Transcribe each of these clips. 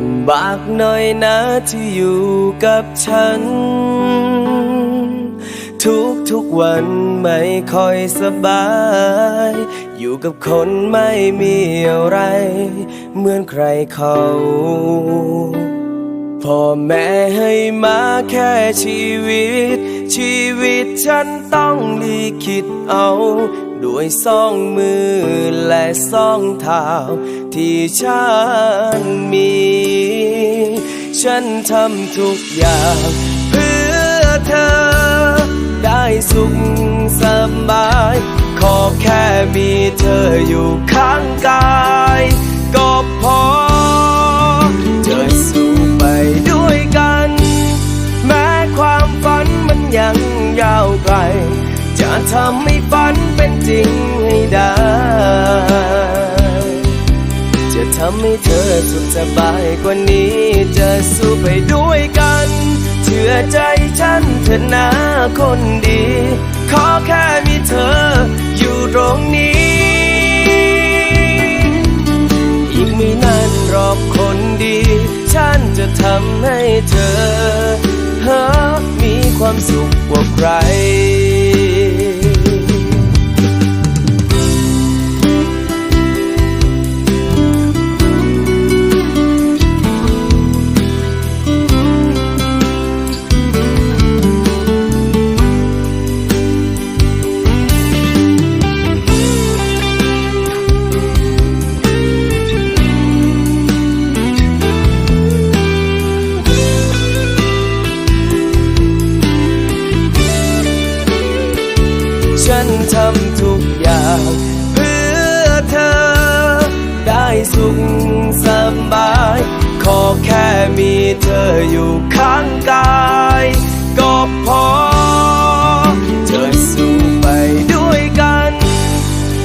ำบากหน่อยนะที่อยู่กับฉัน ทุกทุกวันไม่ค่อยสบาย อยู่กับคนไม่มีอะไร เหมือนใครเขาพ่อแม่ให้มาแค่ชีวิต ชีวิตฉันต้องลีคิดเอาด้วยสองมือและสองเท้าที่ฉันมี ฉันทำทุกอย่าง เพื่อเธอ ได้สุขสบาย ขอแค่มีเธออยู่ข้างกาย ก็พอ จะสู้ไปด้วยกัน แม้ความฝันมันยังยาวไกล จะทำให้ฝันเป็นจริงให้ได้ำให้เธอสุขสบายกว่านี้จะสู้ไปด้วยกัน เชื่อใจฉันเถอะนะคนดี ขอแค่มีเธออยู่ตรงนี้ อีกไม่นานรอบคนดี ฉันจะทำให้เธอเฮอมีความสุขกว่าใคร ฉันทำทุกอย่าง เพื่อเธอ ได้สุขสบาย ขอแค่มีเธออยู่ข้างกาย ก็พอจะสู้ไปด้วยกัน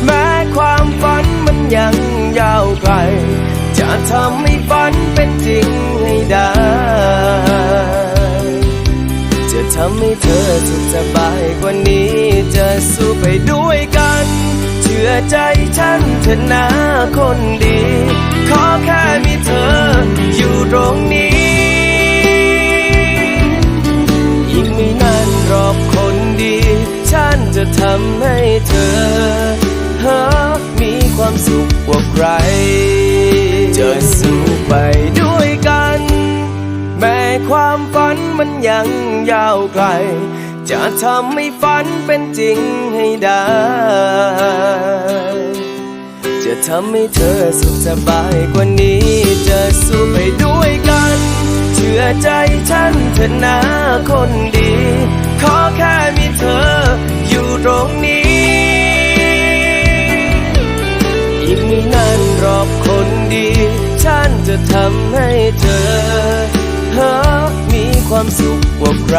แม้ความฝันมันยังยาวไกล จะทำให้ฝัน ให้เธอสุขสบายกว่านี้จะสู้ไปด้วยกัน เชื่อใจฉันเถอะนะคนดี ขอแค่มีเธออยู่ตรงนี้ อีกไม่นานรอบคนดี ฉันจะทำให้เธอเฮอมีความสุขกว่าใคร จะสู้ไปด้วย ความฝันมันยังยาวไกล จะทำให้ฝันเป็นจริงให้ได้ จะทำให้เธอสุขสบายกว่านี้จะสู้ไปด้วยกัน เชื่อใจฉันเถอะนะคนดี ขอแค่มีเธออยู่ตรงนี้ อีกไม่นานรอบคนดี ฉันจะทำให้ ความสุขกว่าใคร